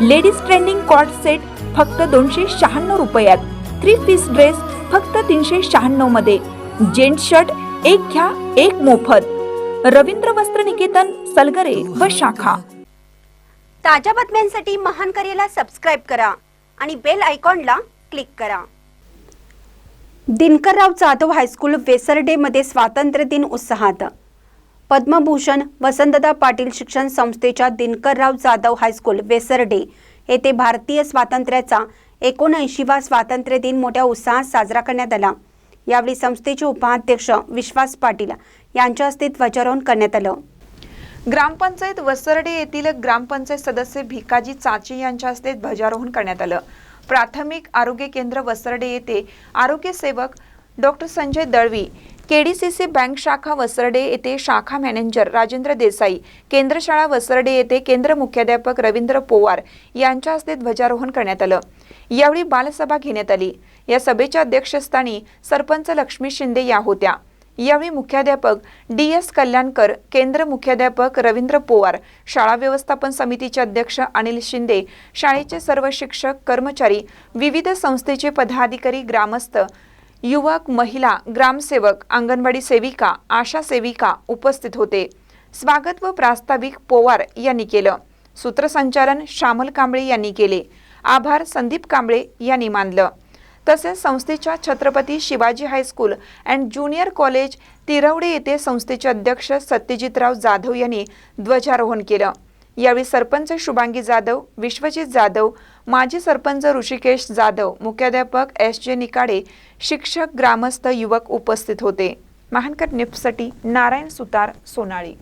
Ladies trending cot set फक्त दोनशे शहाण्णव रुपयात. थ्री पीस ड्रेस फक्त तीनशे शहाण्णवमध्ये. जेंट्स शर्ट एक घ्या एक मोफत. रवींद्र वस्त्र निकेतन सलगरे व शाखा. ताज्या बातम्यांसाठी महान करेला सबस्क्राईब करा आणि बेल आयकॉनला क्लिक करा. दिनकरराव जाधव हायस्कूल वेसर्डेमध्ये स्वातंत्र्य दिन उत्साहात. पद्मभूषण वसंतदा पाटील शिक्षण संस्थेच्या दिनकरराव जाधव हायस्कूल वेसरडे येथे भारतीय स्वातंत्र्याचा एकोणऐंशीवा स्वातंत्र्य दिन मोठ्या उत्साहात साजरा करण्यात आला. यावेळी संस्थेचे उपाध्यक्ष विश्वास पाटील यांच्या हस्ते ध्वजारोहण करण्यात आलं. ग्रामपंचायत वसरडे येथील ग्रामपंचायत सदस्य भिकाजी चाची यांच्या हस्ते ध्वजारोहण करण्यात आलं. प्राथमिक आरोग्य केंद्र वसरडे येथे आरोग्य सेवक doctor Sanjay Dalvi KDCC bank शाखा वसरडे येथे शाखा मॅनेजर राजेंद्र देसाई केंद्र शाळा वसरडे येथे केंद्र मुख्याध्यापक रवींद्र पोवार यांच्या हस्ते ध्वजारोहण करण्यात आलं. यावेळी बालसभा घेण्यात आली. या सभेच्या अध्यक्षस्थानी सरपंच लक्ष्मी शिंदे या होत्या. यावेळी मुख्याध्यापक डी एस कल्याणकर केंद्र मुख्याध्यापक रवींद्र पोवार शाळा व्यवस्थापन समितीचे अध्यक्ष अनिल शिंदे शाळेचे सर्व शिक्षक कर्मचारी विविध संस्थेचे पदाधिकारी ग्रामस्थ युवक महिला ग्रामसेवक अंगणवाडी सेविका आशा सेविका उपस्थित होते. स्वागत व प्रास्ताविक पोवार यांनी केलं. सूत्रसंचालन श्यामल कांबळे यांनी केले. आभार संदीप कांबळे यांनी मानलं. तसेच संस्थेच्या Chhatrapati Shivaji high school and junior college Tirwade येथे संस्थेचे अध्यक्ष सत्यजितराव जाधव यांनी ध्वजारोहण केलं. यावेळी सरपंच शुभांगी जाधव विश्वजित जाधव माजी सरपंच ऋषिकेश जाधव मुख्याध्यापक एस जे निकाडे शिक्षक ग्रामस्थ युवक उपस्थित होते. महानकर निफ्टसाठी नारायण सुतार सोनाळी.